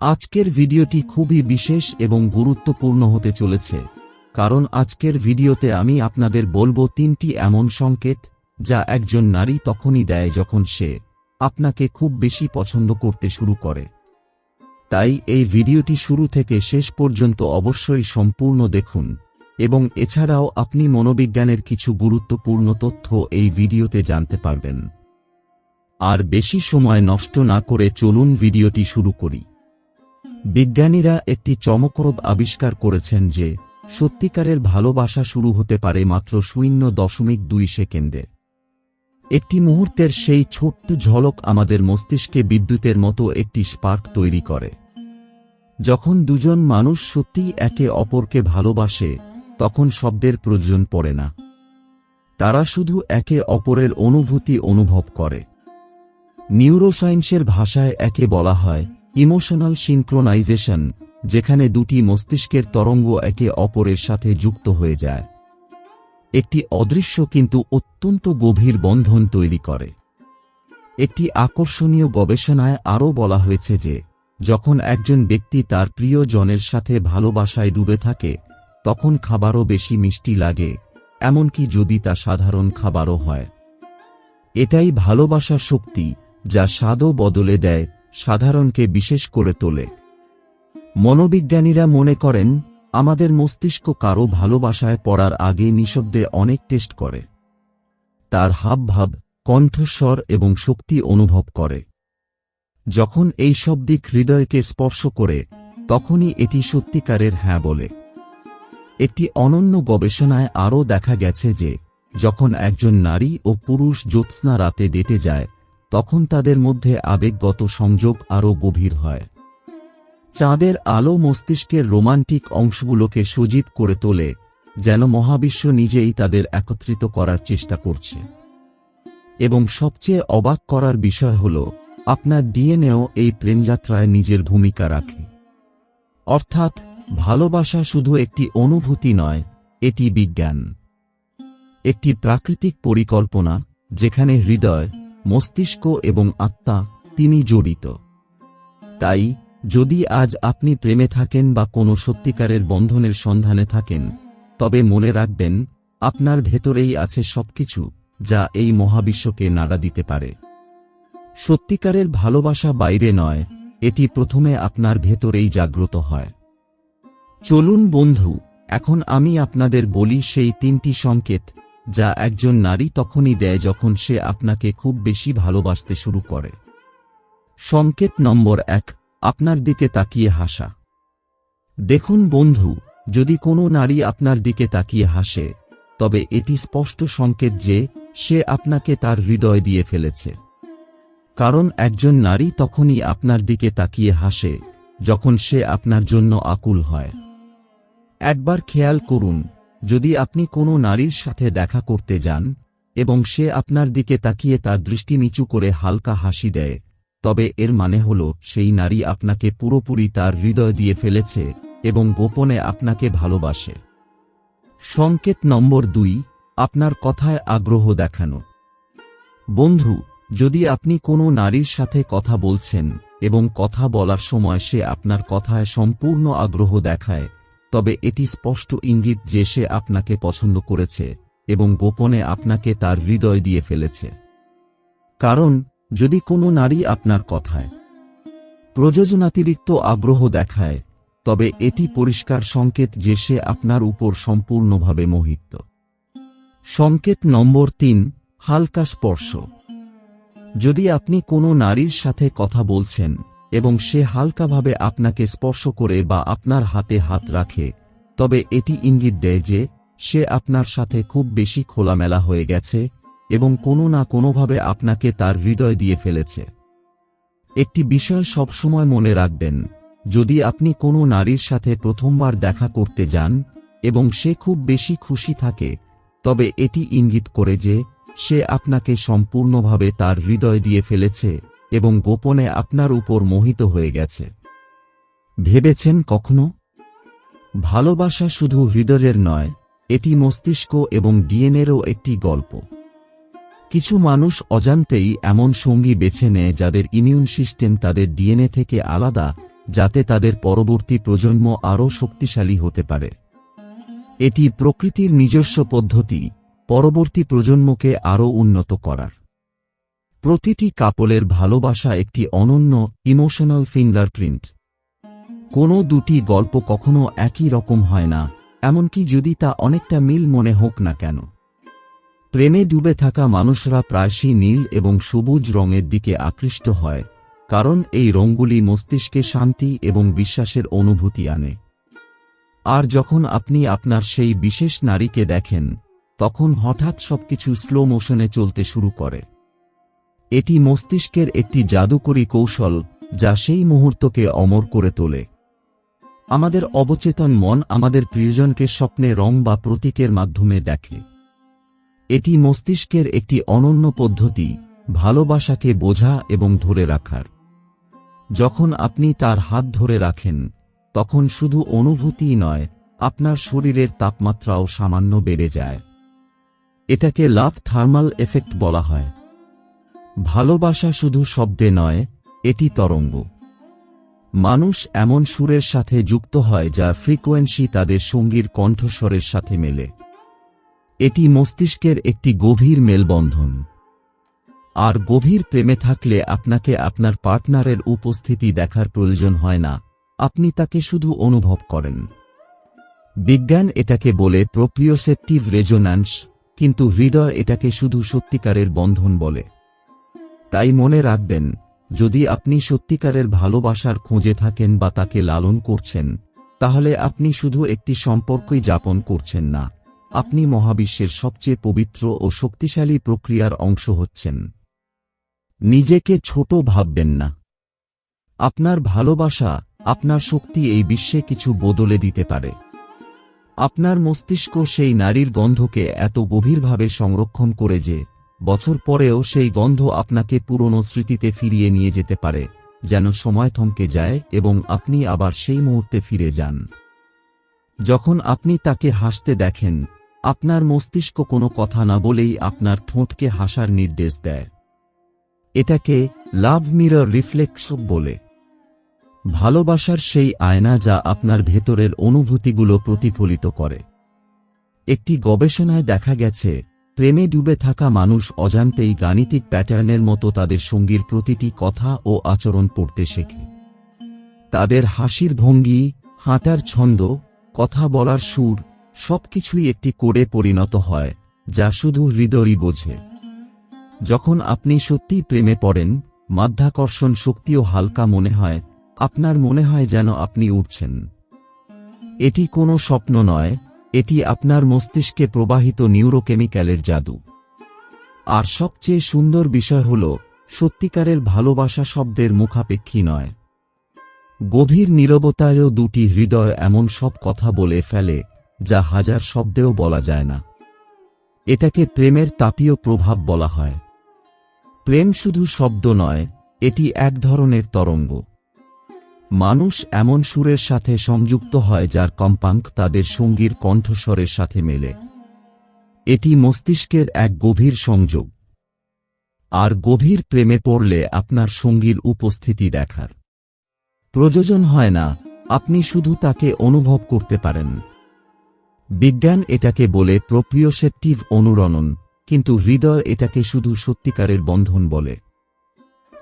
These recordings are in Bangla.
আজকের ভিডিওটি খুবই বিশেষ এবং গুরুত্বপূর্ণ হতে চলেছে, কারণ আজকের ভিডিওতে আমি আপনাদের বলব তিনটি এমন সংকেত যা একজন নারী তখনই দেয় যখন সে আপনাকে খুব বেশি পছন্দ করতে শুরু করে। তাই এই ভিডিওটি শুরু থেকে শেষ পর্যন্ত অবশ্যই সম্পূর্ণ দেখুন এবং এছাড়াও আপনি মনোবিজ্ঞানের কিছু গুরুত্বপূর্ণ তথ্য এই ভিডিওতে জানতে পারবেন। আর বেশি সময় নষ্ট না করে চলুন ভিডিওটি শুরু করি। বিজ্ঞানীরা একটি চমকপ্রদ আবিষ্কার করেছেন যে, সত্যিকারের ভালোবাসা শুরু হতে পারে মাত্র শূন্য দশমিক দুই সেকেন্ডে। একটি মুহূর্তের সেই ছোট্ট ঝলক আমাদের মস্তিষ্কে বিদ্যুতের মতো একটি স্পার্ক তৈরি করে। যখন দুজন মানুষ সত্যিই একে অপরকে ভালোবাসে, তখন শব্দের প্রয়োজন পড়ে না। তারা শুধু একে অপরের অনুভূতি অনুভব করে। নিউরোসায়েন্সের ভাষায় একে বলা হয় ইমোশনাল সিনক্রোনাইজেশন, যেখানে দুটি মস্তিষ্কের তরঙ্গ একে অপরের সাথে যুক্ত হয়ে যায়। একটি অদৃশ্য কিন্তু অত্যন্ত গভীর বন্ধন তৈরি করে। একটি আকর্ষণীয় গবেষণায় আরও বলা হয়েছে যে, যখন একজন ব্যক্তি তার প্রিয়জনের সাথে ভালোবাসায় ডুবে থাকে, তখন খাবারও বেশি মিষ্টি লাগে, এমনকি যদি তা সাধারণ খাবারও হয়। এটাই ভালোবাসার শক্তি, যা স্বাদও বদলে দেয় সাধারণকে বিশেষ করে তোলে। মনোবিজ্ঞানীরা মনে করেন, আমাদের মস্তিষ্ক কারও ভালোবাসায় পড়ার আগে নিঃশব্দে অনেক টেস্ট করে। তার হাবভাব, কণ্ঠস্বর এবং শক্তি অনুভব করে। যখন এই সব দিক হৃদয়কে স্পর্শ করে, তখনই এটি সত্যিকারের হ্যাঁ বলে। একটি অনন্য গবেষণায় আরও দেখা গেছে যে, যখন একজন নারী ও পুরুষ জ্যোৎস্না রাতে ডেটে যায় তখন তাদের মধ্যে আবেগগত সংযোগ আরও গভীর হয়। চাঁদের আলো মস্তিষ্কের রোমান্টিক অংশগুলোকে সজীব করে তোলে, যেন মহাবিশ্ব নিজেই তাদের একত্রিত করার চেষ্টা করছে। এবং সবচেয়ে অবাক করার বিষয় হল, আপনার ডিএনএও এই প্রেমযাত্রায় নিজের ভূমিকা রাখে। অর্থাৎ, ভালোবাসা শুধু একটি অনুভূতি নয়, এটি বিজ্ঞান। একটি প্রাকৃতিক পরিকল্পনা, যেখানে হৃদয় মস্তিষ্ক এবং আত্মা তিনি জড়িত। তাই, যদি আজ আপনি প্রেমে থাকেন বা কোনো সত্যিকারের বন্ধনের সন্ধানে থাকেন, তবে মনে রাখবেন, আপনার ভেতরেই আছে সবকিছু যা এই মহাবিশ্বকে নাড়া দিতে পারে। সত্যিকারের ভালোবাসা বাইরে নয়, এটি প্রথমে আপনার ভেতরেই জাগ্রত হয়। চলুন বন্ধু, এখন আমি আপনাদের বলি সেই তিনটি সংকেত যা একজন নারী তখনই দেয় যখন সে আপনাকে খুব বেশি ভালোবাসতে শুরু করে। সংকেত নম্বর এক, আপনার দিকে তাকিয়ে হাসা। দেখুন বন্ধু, যদি কোনো নারী আপনার দিকে তাকিয়ে হাসে, তবে এটি স্পষ্ট সংকেত যে, সে আপনাকে তার হৃদয় দিয়ে ফেলেছে। কারণ একজন নারী তখনই আপনার দিকে তাকিয়ে হাসে, যখন সে আপনার জন্য আকুল হয়। একবার খেয়াল করুন যদি আপনি কোনো নারীর সাথে দেখা করতে যান, এবং সে আপনার দিকে তাকিয়ে তার দৃষ্টি নিচু করে হালকা হাসি দেয়, তবে এর মানে হল, সেই নারী আপনাকে পুরোপুরি তার হৃদয় দিয়ে ফেলেছে, এবং গোপনে আপনাকে ভালোবাসে। সংকেত নম্বর দুই, আপনার কথায় আগ্রহ দেখানো। বন্ধু, যদি আপনি কোনো নারীর সাথে কথা বলছেন, এবং কথা বলার সময় সে আপনার কথায় সম্পূর্ণ আগ্রহ দেখায় তবে এটি স্পষ্ট ইঙ্গিত যে সে আপনাকে পছন্দ করেছে এবং গোপনে আপনাকে তার হৃদয় দিয়ে ফেলেছে। কারণ, যদি কোনো নারী আপনার কথায় প্রযোজনাতিরিক্ত আগ্রহ দেখায়, তবে এটি পরিষ্কার সংকেত যে সে আপনার উপর সম্পূর্ণভাবে মোহিত। সংকেত নম্বর তিন, হালকা স্পর্শ। যদি আপনি কোনো নারীর সাথে কথা বলছেন এবং সে হালকাভাবে আপনাকে স্পর্শ করে বা আপনার হাতে হাত রাখে। তবে এটি ইঙ্গিত দেয় যে, সে আপনার সাথে খুব বেশি খোলামেলা হয়ে গেছে এবং কোনো না কোনোভাবে আপনাকে তার হৃদয় দিয়ে ফেলেছে। একটি বিষয় সবসময় মনে রাখবেন, যদি আপনি কোনো নারীর সাথে প্রথমবার দেখা করতে যান এবং সে খুব বেশি খুশি থাকে, তবে এটি ইঙ্গিত করে যে, সে আপনাকে সম্পূর্ণভাবে তার হৃদয় দিয়ে ফেলেছে। এবং গোপনে আপনার উপর মোহিত হয়ে গেছে। ভেবেছেন কখনো? ভালোবাসা শুধু হৃদয়ের নয়, এটি মস্তিষ্ক এবং ডিএনএরও একটি গল্প। কিছু মানুষ অজান্তেই এমন সঙ্গী বেছে নেয় যাদের ইমিউন সিস্টেম তাদের ডিএনএ থেকে আলাদা, যাতে তাদের পরবর্তী প্রজন্ম আরও শক্তিশালী হতে পারে। এটি প্রকৃতির নিজস্ব পদ্ধতি, পরবর্তী প্রজন্মকে আরও উন্নত করার। প্রতিটি কাপলের ভালোবাসা একটি অনন্য ইমোশনাল ফিঙ্গারপ্রিন্ট কোনো দুটি গল্প কখনো একই রকম হয় না, এমনকি যদি তা অনেকটা মিল মনে হোক না কেন। প্রেমে ডুবে থাকা মানুষরা প্রায়শই নীল এবং সবুজ রঙের দিকে আকৃষ্ট হয়, কারণ এই রঙগুলি মস্তিষ্কে শান্তি এবং বিশ্বাসের অনুভূতি আনে। আর যখন আপনি আপনার সেই বিশেষ নারীকে দেখেন, তখন হঠাৎ সবকিছু স্লো মোশনে চলতে শুরু করে। এটি মস্তিষ্কের একটি জাদুকরী কৌশল, যা সেই মুহূর্তকে অমর করে তোলে। আমাদের অবচেতন মন আমাদের প্রিয়জনকে স্বপ্নে, রং বা প্রতীকের মাধ্যমে দেখে। এটি মস্তিষ্কের একটি অনন্য পদ্ধতি, ভালোবাসাকে বোঝা এবং ধরে রাখার। যখন আপনি তার হাত ধরে রাখেন, তখন শুধু অনুভূতিই নয়, আপনার শরীরের তাপমাত্রাও সামান্য বেড়ে যায়। এটাকে লাভ থার্মাল এফেক্ট বলা হয়। ভালোবাসা শুধু শব্দে নয়, এটি তরঙ্গ। মানুষ এমন সুরের সাথে যুক্ত হয় যা ফ্রিকোয়েন্সি তাদের সঙ্গীর কণ্ঠস্বরের সাথে মেলে। এটি মস্তিষ্কের একটি গভীর মেলবন্ধন। আর গভীর প্রেমে থাকলে আপনাকে আপনার পার্টনারের উপস্থিতি দেখার প্রয়োজন হয় না, আপনি তাকে শুধু অনুভব করেন। বিজ্ঞান এটাকে বলে প্রোপ্রিওসেপটিভ রেজোন্যান্স, কিন্তু হৃদয় এটাকে শুধু সত্যিকারের বন্ধন বলে। তাই মনে রাখবেন, যদি আপনি সত্যিকারের ভালোবাসার খোঁজে থাকেন বা তাকে লালন করছেন, তাহলে আপনি শুধু একটি সম্পর্কই যাপন করছেন না, আপনি মহাবিশ্বের সবচেয়ে পবিত্র ও শক্তিশালী প্রক্রিয়ার অংশ হচ্ছেন। নিজেকে ছোট ভাববেন না। আপনার ভালোবাসা, আপনার শক্তি এই বিশ্বে কিছু বদলে দিতে পারে। আপনার মস্তিষ্ক সেই নারীর গন্ধকে এত গভীরভাবে সংরক্ষণ করে যে বছর পরেও সেই গন্ধ আপনাকে পুরনো স্মৃতিতে ফিরিয়ে নিয়ে যেতে পারে, যেন সময় থমকে যায় এবং আপনি আবার সেই মুহূর্তে ফিরে যান। যখন আপনি তাকে হাসতে দেখেন, আপনার মস্তিষ্ক কোনো কথা না বলেই আপনার ঠোঁটকে হাসার নির্দেশ দেয়। এটাকে লাভ মিরর রিফ্লেক্স বলে। ভালোবাসার সেই আয়না যা আপনার ভেতরের অনুভূতিগুলো প্রতিফলিত করে। একটি গবেষণায় দেখা গেছে প্রেমে ডুবে থাকা মানুষ অজান্তেই গাণিতিক প্যাটার্নের মতো তাদের সঙ্গীর প্রতিটি কথা ও আচরণ পড়তে শেখে। তাদের হাসির ভঙ্গি, হাঁটার ছন্দ, কথা বলার সুর, সবকিছুই একটি কোডে পরিণত হয়, যা শুধু হৃদয়ই বোঝে। যখন আপনি সত্যি প্রেমে পড়েন, মাধ্যাকর্ষণ শক্তিও হালকা মনে হয়, আপনার মনে হয় যেন আপনি উঠছেন এটি কোনো স্বপ্ন নয় এটি আপনার মস্তিষ্কে প্রবাহিত নিউরোকেমিক্যালের জাদু। আর সবচেয়ে সুন্দর বিষয় হল, সত্যিকারের ভালোবাসা শব্দের মুখাপেক্ষী নয়। গভীর নীরবতায়ও দুটি হৃদয় এমন সব কথা বলে ফেলে, যা হাজার শব্দেও বলা যায় না। এটাকে প্রেমের তাপীয় প্রভাব বলা হয়। প্রেম শুধু শব্দ নয়, এটি এক ধরনের তরঙ্গ। মানুষ এমন সুরের সাথে সংযুক্ত হয় যার কম্পাঙ্ক তাদের সঙ্গীর কণ্ঠস্বরের সাথে মেলে। এটি মস্তিষ্কের এক গভীর সংযোগ। আর গভীর প্রেমে পড়লে আপনার সঙ্গীর উপস্থিতি দেখার প্রয়োজন হয় না, আপনি শুধু তাকে অনুভব করতে পারেন। বিজ্ঞান এটাকে বলে প্রপ্রিয়সেপটিভ অনুরণন, কিন্তু হৃদয় এটাকে শুধু সত্যিকারের বন্ধন বলে।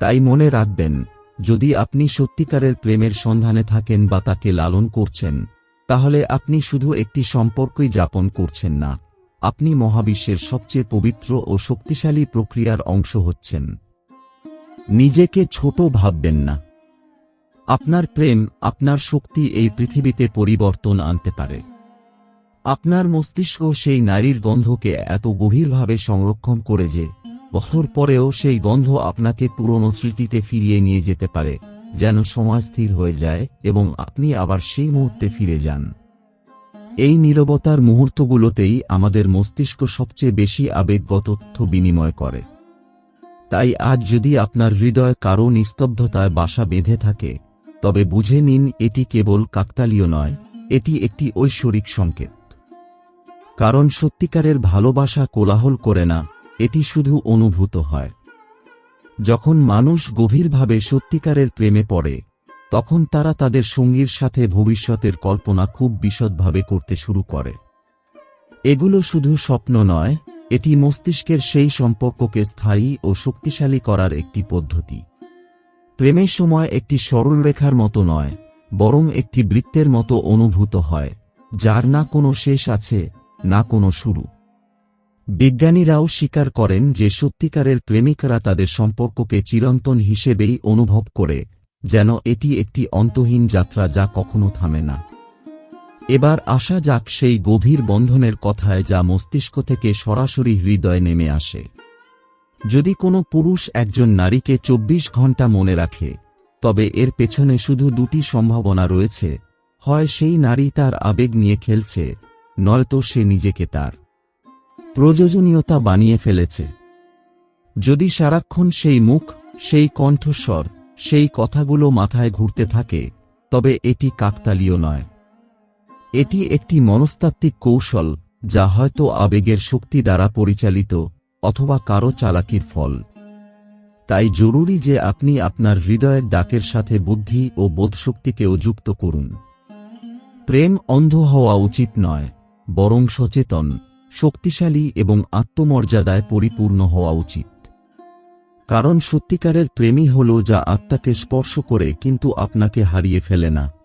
তাই মনে রাখবেন যদি আপনি সত্যিকারের প্রেমের সন্ধানে থাকেন বা তাকে লালন করছেন, তাহলে আপনি শুধু একটি সম্পর্কই যাপন করছেন না, আপনি মহাবিশ্বের সবচেয়ে পবিত্র ও শক্তিশালী প্রক্রিয়ার অংশ হচ্ছেন। নিজেকে ছোট ভাববেন না। আপনার প্রেম, আপনার শক্তি এই পৃথিবীতে পরিবর্তন আনতে পারে। আপনার মস্তিষ্ক সেই নারীর গন্ধকে এত গভীরভাবে সংরক্ষণ করে যে বছর পরেও সেই গন্ধ আপনাকে পুরনো স্মৃতিতে ফিরিয়ে নিয়ে যেতে পারে, যেন সময় স্থির হয়ে যায় এবং আপনি আবার সেই মুহূর্তে ফিরে যান। এই নীরবতার মুহূর্তগুলোতেই আমাদের মস্তিষ্ক সবচেয়ে বেশি আবেগগত তথ্য বিনিময় করে। তাই আজ যদি আপনার হৃদয় কারও নিস্তব্ধতায় বাসা বেঁধে থাকে, তবে বুঝে নিন এটি কেবল কাকতালীয় নয়, এটি একটি ঐশ্বরিক সংকেত। কারণ সত্যিকারের ভালোবাসা কোলাহল করে না এটি শুধু অনুভূত হয়। যখন মানুষ গভীরভাবে সত্যিকারের প্রেমে পড়ে, তখন তারা তাদের সঙ্গীর সাথে ভবিষ্যতের কল্পনা খুব বিশদভাবে করতে শুরু করে। এগুলো শুধু স্বপ্ন নয়, এটি মস্তিষ্কের সেই সম্পর্ককে স্থায়ী ও শক্তিশালী করার একটি পদ্ধতি। প্রেমের সময় একটি সরলরেখার মতো নয়, বরং একটি বৃত্তের মতো অনুভূত হয়, যার না কোনো শেষ আছে, না কোনো শুরু। বিজ্ঞানীরাও স্বীকার করেন যে সত্যিকারের প্রেমিকরা তাদের সম্পর্ককে চিরন্তন হিসেবেই অনুভব করে, যেন এটি একটি অন্তহীন যাত্রা যা কখনো থামে না। এবার আসা যাক সেই গভীর বন্ধনের কথায় যা মস্তিষ্ক থেকে সরাসরি হৃদয়ে নেমে আসে। যদি কোনো পুরুষ একজন নারীকে চব্বিশ ঘণ্টা মনে রাখে, তবে এর পেছনে শুধু দুটি সম্ভাবনা রয়েছে, হয় সেই নারী তার আবেগ নিয়ে খেলছে, নয়তো সে নিজেকে তার প্রয়োজনীয়তা বানিয়ে ফেলেছে। যদি সারাক্ষণ সেই মুখ, সেই কণ্ঠস্বর, সেই কথাগুলো মাথায় ঘুরতে থাকে, তবে এটি কাকতালীয় নয়। এটি একটি মনস্তাত্ত্বিক কৌশল, যা হয়তো আবেগের শক্তি দ্বারা পরিচালিত, অথবা কারও চালাকির ফল। তাই জরুরি যে আপনি আপনার হৃদয়ের ডাকের সাথে বুদ্ধি ও বোধশক্তিকেও যুক্ত করুন। প্রেম অন্ধ হওয়া উচিত নয়, বরং সচেতন। শক্তিশালী এবং আত্মমর্যাদায় পরিপূর্ণ হওয়া উচিত। কারণ সত্যিকারের প্রেমই হল যা আত্মাকে স্পর্শ করে কিন্তু আপনাকে হারিয়ে ফেলে না।